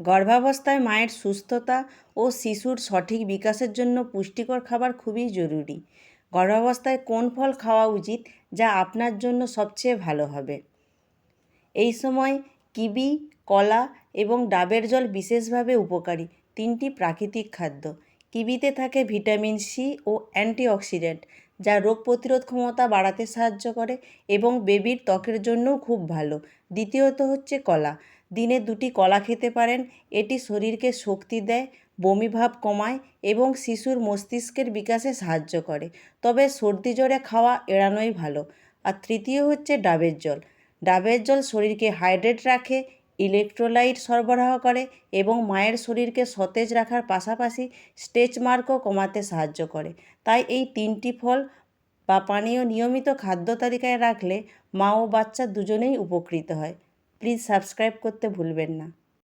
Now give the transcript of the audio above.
গর্ভাবস্থায় মায়ের সুস্থতা ও শিশুর সঠিক বিকাশের জন্য পুষ্টিকর খাবার খুবই জরুরি। গর্ভাবস্থায় কোন ফল খাওয়া উচিত যা আপনার জন্য সবচেয়ে ভালো হবে? এই সময় কিবি, কলা এবং ডাবের জল বিশেষভাবে উপকারী। তিনটি প্রাকৃতিক খাদ্য। কিবিতে থাকে ভিটামিন সি ও অ্যান্টিঅক্সিডেন্ট। যা রোগ প্রতিরোধ ক্ষমতা বাড়াতে সাহায্য করে এবং বেবির ত্বকের জন্যও খুব ভালো। দ্বিতীয়ত হচ্ছে কলা। দিনে দুটি কলা খেতে পারেন, এটি শরীরকে শক্তি দেয় বমিভাব কমায় এবং শিশুর মস্তিষ্কের বিকাশে সাহায্য করে। তবে সর্দি জ্বরে খাওয়া এড়ানোই ভালো। আর তৃতীয় হচ্ছে ডাবের জল। ডাবের জল শরীরকে হাইড্রেট রাখে ইলেকট্রোলাইট সরবরাহ করে এবং মায়ের শরীরকে সতেজ রাখার পাশাপাশি স্টেচ মার্কও কমাতে সাহায্য করে। তাই এই তিনটি ফল বা পানীয় নিয়মিত খাদ্য তালিকায় রাখলে মা ও বাচ্চা দুজনেই উপকৃত হয়। প্লিজ সাবস্ক্রাইব করতে ভুলবেন না।